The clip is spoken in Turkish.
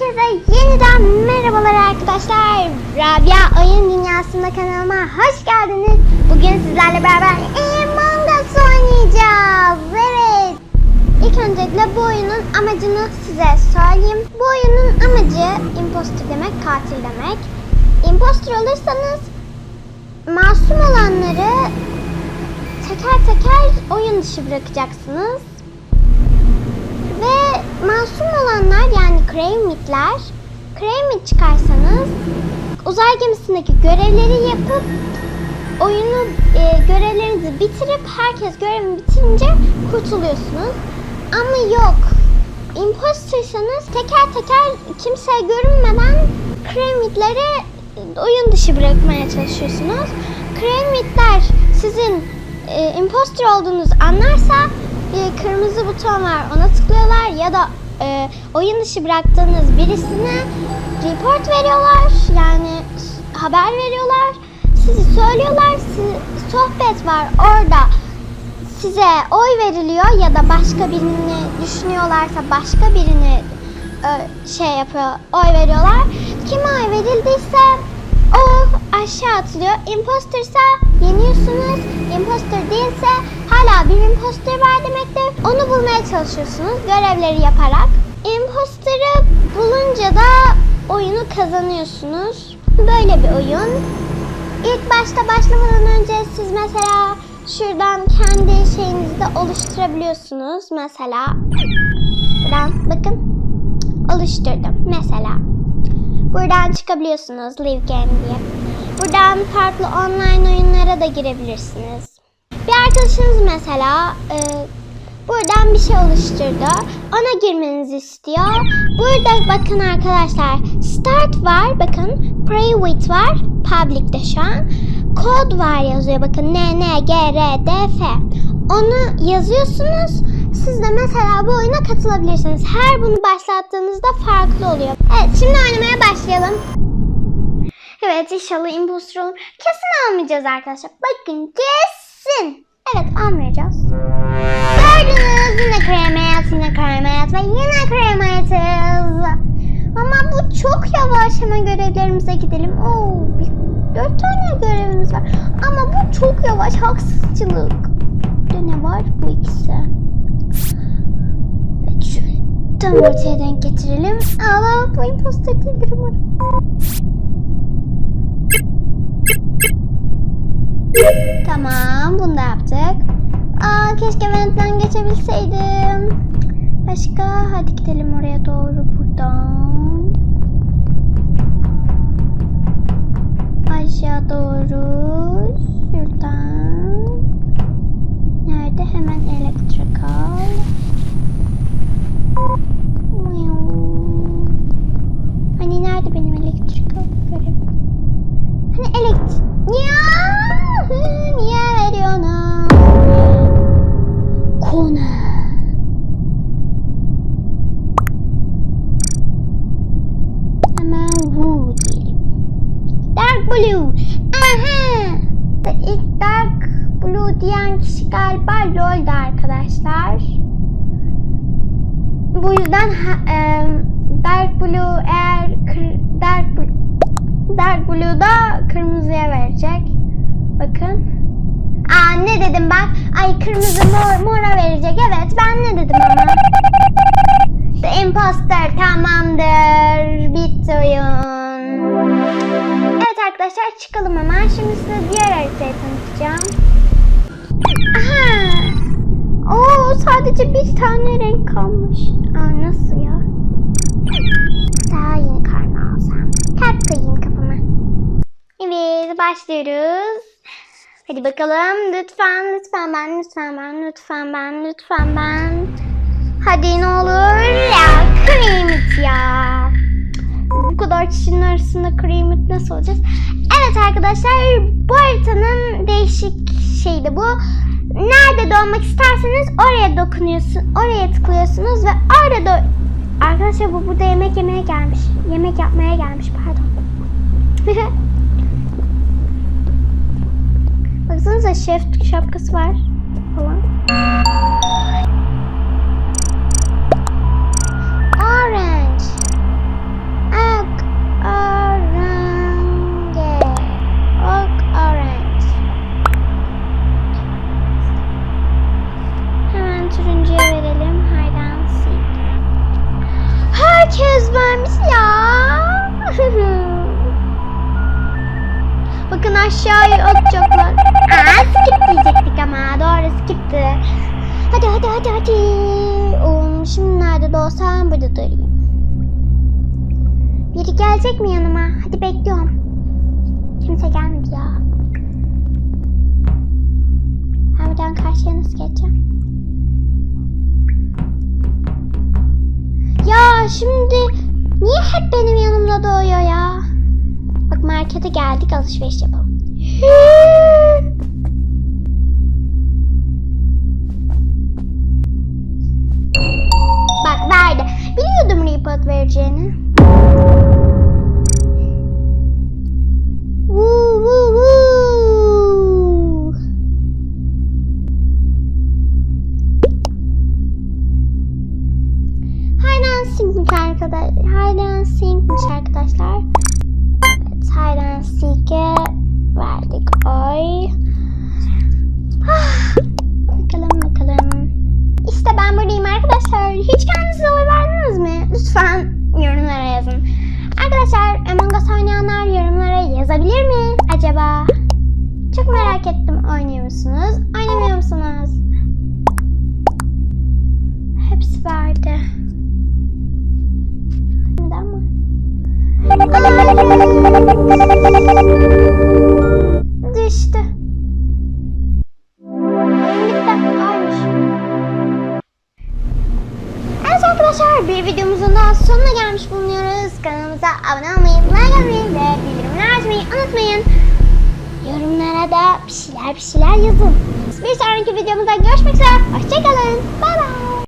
Herkese yeniden merhabalar arkadaşlar. Rabia Oyun Dünyası'nda kanalıma hoş geldiniz. Bugün sizlerle beraber Among Us oynayacağız. Evet. İlk öncelikle bu oyunun amacını size söyleyeyim. Bu oyunun amacı imposter demek, katil demek. Imposter olursanız masum olanları teker teker oyun dışı bırakacaksınız. Ve masum Kremmitler, Kremmit çıkarsanız uzay gemisindeki görevleri yapıp oyunu e, görevlerinizi bitirip herkes görevini bitirince kurtuluyorsunuz. Ama yok. Impostersanız teker teker kimseye görünmeden Kremmitleri oyun dışı bırakmaya çalışıyorsunuz. Kremmitler sizin e, imposter olduğunuzu anlarsa bir kırmızı buton var ona tıklıyorlar ya da e, oyun dışı bıraktığınız birisine report veriyorlar. Yani haber veriyorlar. Sizi söylüyorlar. Si- sohbet var. Orada size oy veriliyor ya da başka birini düşünüyorlarsa başka birini e, şey yapıyor oy veriyorlar. Kime oy verildiyse o aşağı atılıyor. Impostersa yeniyorsunuz. Imposter değilse bir imposter var demektir. Onu bulmaya çalışıyorsunuz görevleri yaparak. Imposter'ı bulunca da oyunu kazanıyorsunuz. Böyle bir oyun. İlk başta başlamadan önce siz mesela şuradan kendi şeyinizi de oluşturabiliyorsunuz. Mesela buradan bakın oluşturdum mesela. Buradan çıkabiliyorsunuz Live Game diye. Buradan farklı online oyunlara da girebilirsiniz. Bir arkadaşınız mesela e, buradan bir şey oluşturdu. Ona girmenizi istiyor. Burada bakın arkadaşlar Start var bakın. Private var. Public'te şu an. Kod var yazıyor bakın. N, N, G, R, D, F. Onu yazıyorsunuz. Siz de mesela bu oyuna katılabilirsiniz. Her bunu başlattığınızda farklı oluyor. Evet şimdi oynamaya başlayalım. Evet inşallah imposter olur. Kesin almayacağız arkadaşlar. Bakın kesin. Evet almayacağız. Gördünüz yine kremiyat, yine kremiyat ve yine kremiyatız. Ama bu çok yavaş. Hemen görevlerimize gidelim. Oo, bir, dört tane görevimiz var. Ama bu çok yavaş. Haksızcılık. Bir de ne var? Bu ikisi. Evet şöyle tam ortaya denk getirelim. Allah bu imposter değildir umarım. Tamam bunu da yaptık. Aa keşke ventten geçebilseydim. Başka hadi gidelim oraya doğru buradan. Aşağı doğru şuradan. Nerede? Hemen electrical. Hani nerede benim electrical görev? Hani elekt... Ya! Niye veriyorsun? Konu. Hemen Wu diyelim. Dark Blue. Aha! İlk Dark Blue diyen kişi galiba LoL'da arkadaşlar. Bu yüzden e, Dark Blue eğer kır- Dark Blue, Blue'da kırmızıya verecek. Bakın. Aa ne dedim ben? Ay kırmızı mor, mora verecek. Evet ben ne dedim ama? The Imposter tamamdır. Bitti oyun. Evet arkadaşlar çıkalım hemen. Şimdi size diğer haritayı tanıtacağım. Aha. Oo sadece bir tane renk kalmış. Aa nasıl ya? Daha yeni karnı başlıyoruz. Hadi bakalım lütfen lütfen ben lütfen ben lütfen ben lütfen ben. Hadi ne olur ya kremit ya. Bu kadar kişinin arasında kremit nasıl olacağız? Evet arkadaşlar bu haritanın değişik şeydi bu. Nerede doğmak isterseniz oraya dokunuyorsun, oraya tıklıyorsunuz ve orada da Arkadaşlar bu burada yemek yemeye gelmiş. Yemek yapmaya gelmiş pardon. baksanıza şef şapkası var falan. Orange. Ok orange. Ok orange. Hemen turuncuya verelim. Haydan seek. Herkes vermiş ya. Bakın aşağıya atacaklar skipti. Hadi hadi hadi hadi. Oğlum şimdi nerede doğsam burada durayım. Biri gelecek mi yanıma? Hadi bekliyorum. Kimse gelmedi ya. Ben buradan karşıya nasıl geçeceğim? Ya şimdi niye hep benim yanımda doğuyor ya? Bak markete geldik alışveriş yapalım. Lütfen yorumlara yazın. Arkadaşlar Among Us oynayanlar yorumlara yazabilir mi acaba? Çok merak ettim. Oynuyor musunuz? Oynamıyor musunuz? Hepsi vardı. Bir videomuzun daha sonuna gelmiş bulunuyoruz. Kanalımıza abone olmayı, like atmayı ve bildirimleri açmayı unutmayın. Yorumlara da bir şeyler bir şeyler yazın. Bir sonraki videomuzda görüşmek üzere. Hoşçakalın. Bay bay.